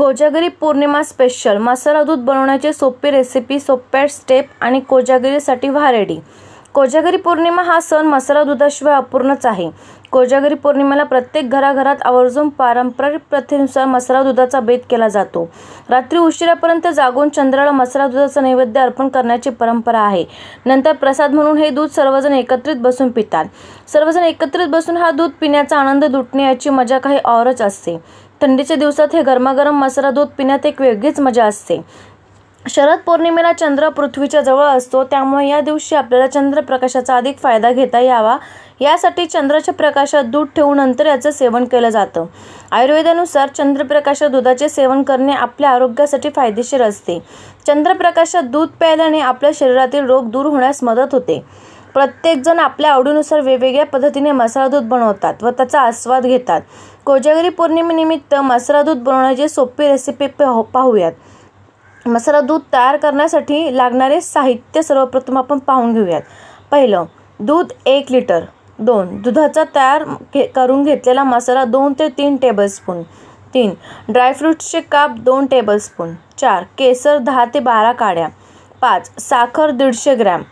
कोजागिरी पौर्णिमा special मसाला दूध बनवण्याची सोपी रेसिपी सोप्या स्टेप आणि कोजागिरीसाठी व्हा रेडी कोजागरी पौर्णिमा हा सण मसाला दुधाशिवाय अपूर्णच आहे. कोजागरी पौर्णिमेला प्रत्येक घराघरात आवर्जून पारंपरिक प्रथेनुसार मसाला दुधाचा बेत केला जातो. रात्री उशिरापर्यंत जागून चंद्राला मसाला दुधाचा नैवेद्य अर्पण करण्याची परंपरा आहे. नंतर प्रसाद म्हणून हे दूध सर्वजण एकत्रित बसून पितात. सर्वजण एकत्रित बसून हा दूध पिण्याचा आनंद लुटणे याची मजा काही औरच असते. थंडीच्या दिवसात हे गरमागरम मसाला दूध पिण्यात एक वेगळीच मजा असते. शरद पौर्णिमेला चंद्र पृथ्वीच्या जवळ असतो. त्यामुळे या दिवशी आपल्याला चंद्रप्रकाशाचा अधिक फायदा घेता यावा. यासाठी चंद्राच्या प्रकाशात दूध ठेवून नंतर याचं सेवन केलं जातं. आयुर्वेदानुसार चंद्रप्रकाशात दुधाचे सेवन करणे आपल्या आरोग्यासाठी फायदेशीर असते. चंद्रप्रकाशात दूध प्यायल्याने आपल्या शरीरातील रोग दूर होण्यास मदत होते. प्रत्येकजण आपल्या आवडीनुसार वेगवेगळ्या पद्धतीने मसाला दूध बनवतात व त्याचा आस्वाद घेतात. कोजागरी पौर्णिमेनिमित्त मसाला दूध बनवण्याची सोपी रेसिपी पाहू पाहूयात. मसाला दूध तयार करण्यासाठी लागणारे साहित्य सर्वप्रथम आपण पाहून घेऊयात. पहिलं दूध एक लिटर. दोन दुधाचा तयार के करून घेतलेला मसाला दोन ते तीन टेबलस्पून तीन ड्रायफ्रूट्सचे काप दोन टेबलस्पून चार केसर दहा ते बारा काड्या. पाच साखर दीडशे ग्रॅम.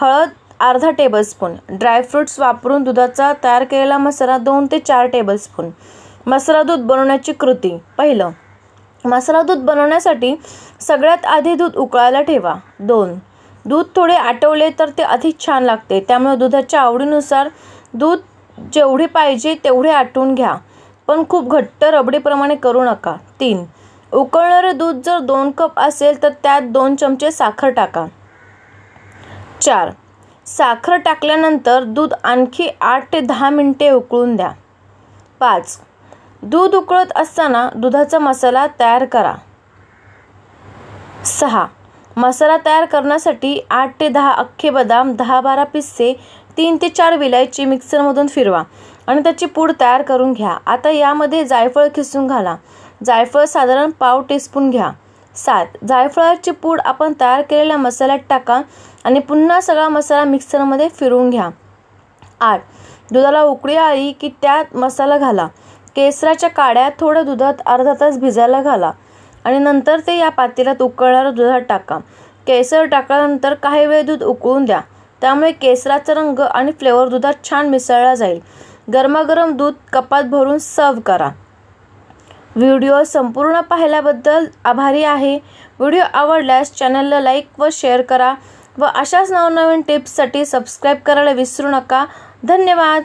हळद अर्धा टेबलस्पून ड्रायफ्रूट्स वापरून दुधाचा तयार केलेला मसाला दोन ते चार टेबलस्पून मसाला दूध बनवण्याची कृती. पहिलं मसाला दूध बनवण्यासाठी सगळ्यात आधी दूध उकळायला ठेवा. दोन दूध थोडे आटवले तर ते अधिक छान लागते. त्यामुळे दुधाच्या आवडीनुसार दूध जेवढे पाहिजे तेवढे आटवून घ्या. पण खूप घट्ट रबडीप्रमाणे करू नका. तीन उकळणारं दूध जर दोन कप असेल तर त्यात दोन चमचे साखर टाका. चार साखर टाकल्यानंतर दूध आणखी आठ ते दहा मिनटे उकळून द्या. पाच दूध उकळत असताना दुधाचा मसाला तयार करा. सहा. मसाला तयार करण्यासाठी आठ ते दहा अख्खे बदाम दहा बारा पिस्से तीन ते चार विलायची मिक्सरमधून फिरवा आणि त्याची पूड तयार करून घ्या. आता यामध्ये जायफळ खिसून घाला. जायफळ साधारण पाव टीस्पून घ्या. सात. जायफळाची पूड आपण तयार केलेल्या मसाल्यात टाका आणि पुन्हा सगळा मसाला मिक्सरमध्ये फिरवून घ्या. आठ. दुधाला उकळी आली की त्यात मसाला घाला. केसराच्या काड्या थोडं दुधात अर्धा तास भिजायला घाला आणि नंतर ते या पातेल्यात उकळणाऱ्या दुधात टाका. केसर टाकल्यानंतर काही वेळ दूध उकळून द्या. त्यामुळे केसराचा रंग आणि फ्लेवर दुधात छान मिसळला जाईल. गरमागरम दूध कपात भरून सर्व करा. व्हिडिओ संपूर्ण पाहिल्याबद्दल आभारी आहे. व्हिडिओ आवडल्यास चॅनलला लाईक व शेअर करा व अशाच नवनवीन टिप्ससाठी सबस्क्राईब करायला विसरू नका. धन्यवाद.